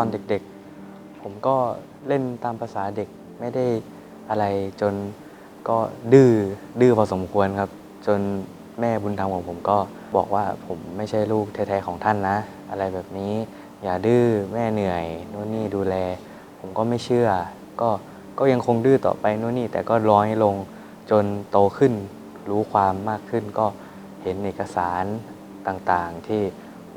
อนเด็กๆ ผมก็เล่นตามภาษาเด็กไม่ได้อะไรจนก็ดื้อดื้อพอสมควรครับ จนแม่บุญธรรมของผมก็บอกว่าผมไม่ใช่ลูกแท้ๆของท่านนะ อะไรแบบนี้อย่าดื้อแม่เหนื่อยนู่นนี่ดูแล ผมก็ไม่เชื่อ ก็ก็ยังคงดื้อต่อไปนู่นนี่แต่ก็ร้อยลงจนโตขึ้นรู้ความมากขึ้น ก็เห็นเอกสารต่างๆ ที่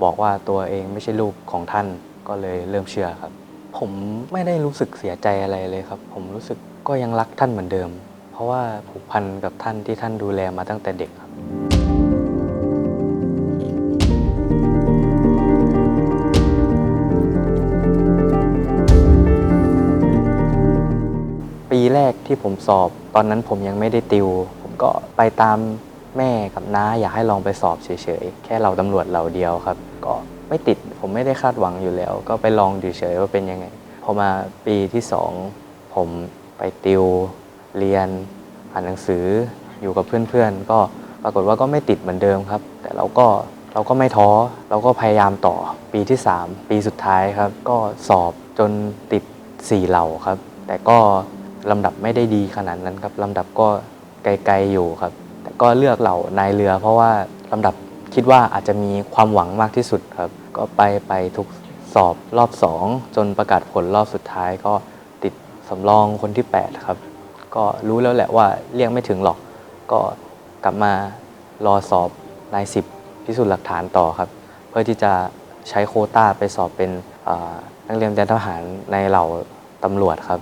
บอกว่าตัวเองไม่ใช่ลูกของท่าน ก็เลยเริ่มเชื่อครับ ผมไม่ได้รู้สึกเสียใจอะไรเลยครับ ผมรู้สึกก็ยังรักท่านเหมือนเดิม เพราะว่าผูกพันกับท่านที่ท่านดูแลมาตั้งแต่เด็กครับ ปีแรกที่ผมสอบตอนนั้นผมยังไม่ได้ติว ผมก็ไปตามแม่กับน้าอยากให้ลองไปสอบเฉยๆ แค่เราตำรวจเราเดียวครับ ก็ ไม่ติดผมไม่ได้คาดหวังอยู่แล้ว ก็ไปลองดูเฉยๆว่าเป็นยังไงพอมาปีที่สองผมไปติวเรียน อ่านหนังสืออยู่กับเพื่อนๆ ก็ปรากฏว่าก็ไม่ติดเหมือนเดิมครับ แต่เราก็เราก็ไม่ท้อเราก็พยายามต่อปีที่ 3 ปีสุดท้ายครับ ก็สอบจนติด 4 เหล่าครับ แต่ก็ลำดับไม่ได้ดีขนาดนั้นครับลำดับก็ไกลๆอยู่ครับ แต่ก็เลือกเหล่านายเรือ เพราะว่าลำดับคิดว่าอาจจะมีความหวังมากที่สุดครับ ก็ไปไปทุกสอบรอบ 2 จนประกาศผลรอบสุดท้าย ก็ติดสำรองคนที่ 8 ครับ ก็รู้แล้วแหละว่าเรียกไม่ถึงหรอก ก็กลับมารอสอบนายสิบพิสูจน์หลักฐานต่อครับ เพื่อที่จะใช้โคต้าไปสอบเป็นนักเรียนเตรียมทหารในเหล่าตำรวจครับ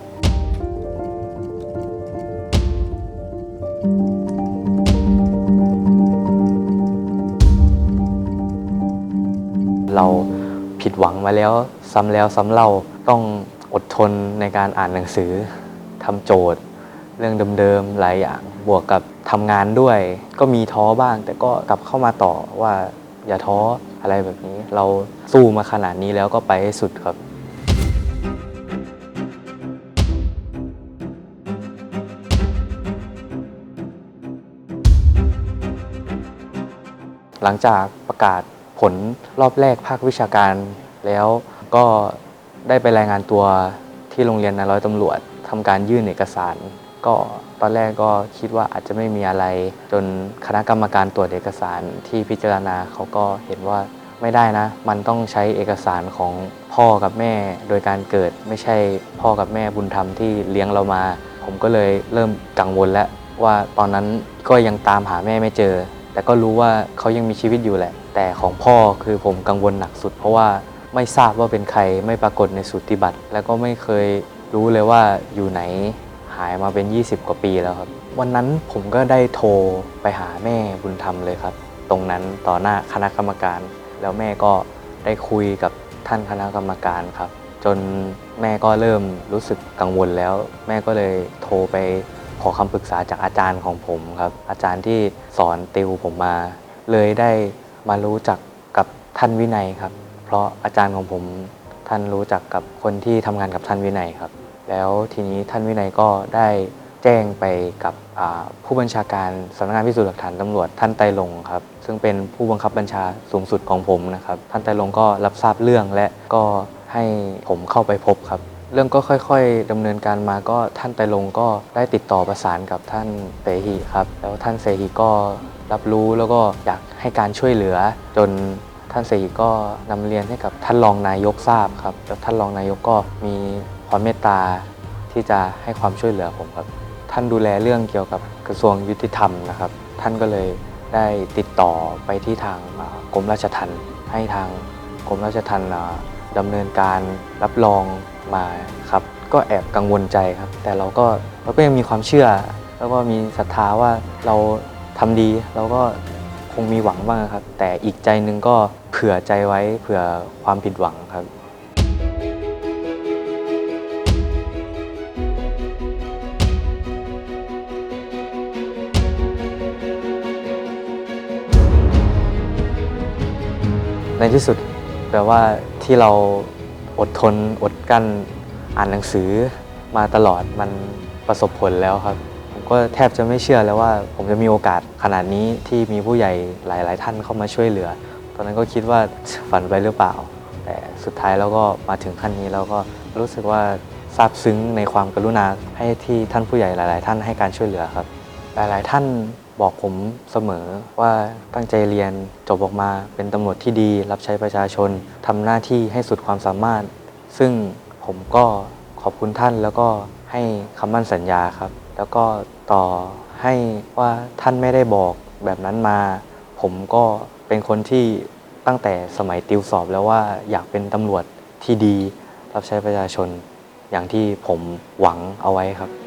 เราผิดหวังมาแล้วซ้ำแล้วซ้ำเล่าต้องอดทนในการอ่านหนังสือทำโจทย์ เรื่องเดิมๆหลายอย่างบวกกับทำงานด้วย ก็มีท้อบ้าง แต่ก็กลับเข้ามาต่อว่าอย่าท้ออะไรแบบนี้ เราสู้มาขนาดนี้แล้วก็ไปให้สุดครับหลังจากประกาศ ผลรอบแรกภาควิชาการแล้วก็ได้ไปรายงานตัวที่โรงเรียนนายร้อยตำรวจทำการยื่นเอกสาร ก็ตอนแรกก็คิดว่าอาจจะไม่มีอะไร จนคณะกรรมการตรวจเอกสารที่พิจารณาเขาก็เห็นว่าไม่ได้นะ มันต้องใช้เอกสารของพ่อกับแม่โดยการเกิดไม่ใช่พ่อกับแม่บุญธรรมที่เลี้ยงเรามา ผมก็เลยเริ่มกังวลแล้วว่าตอนนั้นก็ยังตามหาแม่ไม่เจอ แต่ก็รู้ว่าเขายังมีชีวิตอยู่แหละ แต่ของพ่อคือผมกังวลหนักสุด เพราะว่าไม่ทราบว่าเป็นใครไม่ปรากฏในสูติบัตร แล้วก็ไม่เคยรู้เลยว่าอยู่ไหนหายมาเป็น 20 กว่าปีแล้วครับ วันนั้นผมก็ได้โทรไปหาแม่บุญธรรมเลยครับ ตรงนั้นต่อหน้าคณะกรรมการ แล้วแม่ก็ได้คุยกับท่านคณะกรรมการครับ จนแม่ก็เริ่มรู้สึกกังวลแล้ว แม่ก็เลยโทรไปขอคำปรึกษาจากอาจารย์ของผมครับ อาจารย์ที่สอนติวผมมา เลยได้ มารู้จักกับท่านวินัยครับ เพราะอาจารย์ของผมท่านรู้จักกับคนที่ทำงานกับท่านวินัยครับ แล้วทีนี้ท่านวินัยก็ได้แจ้งไปกับผู้บัญชาการสำนักงานพิสูจน์หลักฐานตำรวจท่านไตลงครับซึ่งเป็นผู้บังคับบัญชาสูงสุดของผมนะครับ ท่านไตลงก็รับทราบเรื่องและก็ให้ผมเข้าไปพบครับ เรื่องก็ค่อยๆดำเนินการมาก็ท่านไตรลงค์ก็ได้ติดต่อประสานกับท่านเสหีครับ แล้วท่านเสหีก็รับรู้แล้วก็อยากให้การช่วยเหลือ จนท่านเสหีก็นำเรียนให้กับท่านรองนายกทราบครับ แล้วท่านรองนายกก็มีความเมตตาที่จะให้ความช่วยเหลือผมครับ ท่านดูแลเรื่องเกี่ยวกับกระทรวงยุติธรรมนะครับ ท่านก็เลยได้ติดต่อไปที่ทางอ่ากรมราชทัณฑ์ให้ทางกรมราชทัณฑ์อ่าดำเนินการรับรอง มาครับก็แอบกังวลใจครับ แต่เราก็เราก็ยังมีความเชื่อ แล้วก็มีศรัทธาว่าเราทำดีเราก็คงมีหวังบ้างครับ แต่อีกใจหนึงก็เผื่อใจไว้เผื่อความผิดหวังครับในที่สุดแปลว่าที่เรา อดทนอดกั้นอ่านหนังสือมาตลอดมันประสบผลแล้วครับ ผมก็แทบจะไม่เชื่อแล้วว่า ผมจะมีโอกาสขนาดนี้ที่มีผู้ใหญ่หลาย ๆ ท่านเข้ามาช่วยเหลือ ตอนนั้นก็คิดว่าฝันไปหรือเปล่า แต่สุดท้ายแล้วก็มาถึงขั้นนี้แล้วก็รู้สึกว่าซาบซึ้งในความกรุณาให้ที่ท่านผู้ใหญ่หลาย ๆ ท่านให้การช่วยเหลือครับ หลาย ๆ ท่าน บอกผมเสมอว่าตั้งใจเรียนจบออกมาเป็นตำรวจที่ดี รับใช้ประชาชนทำหน้าที่ให้สุดความสามารถ ซึ่งผมก็ขอบคุณท่านแล้วก็ให้คำมั่นสัญญาครับ แล้วก็ต่อให้ว่าท่านไม่ได้บอกแบบนั้นมา ผมก็เป็นคนที่ตั้งแต่สมัยติวสอบแล้วว่าอยากเป็นตำรวจที่ดี รับใช้ประชาชนอย่างที่ผมหวังเอาไว้ครับ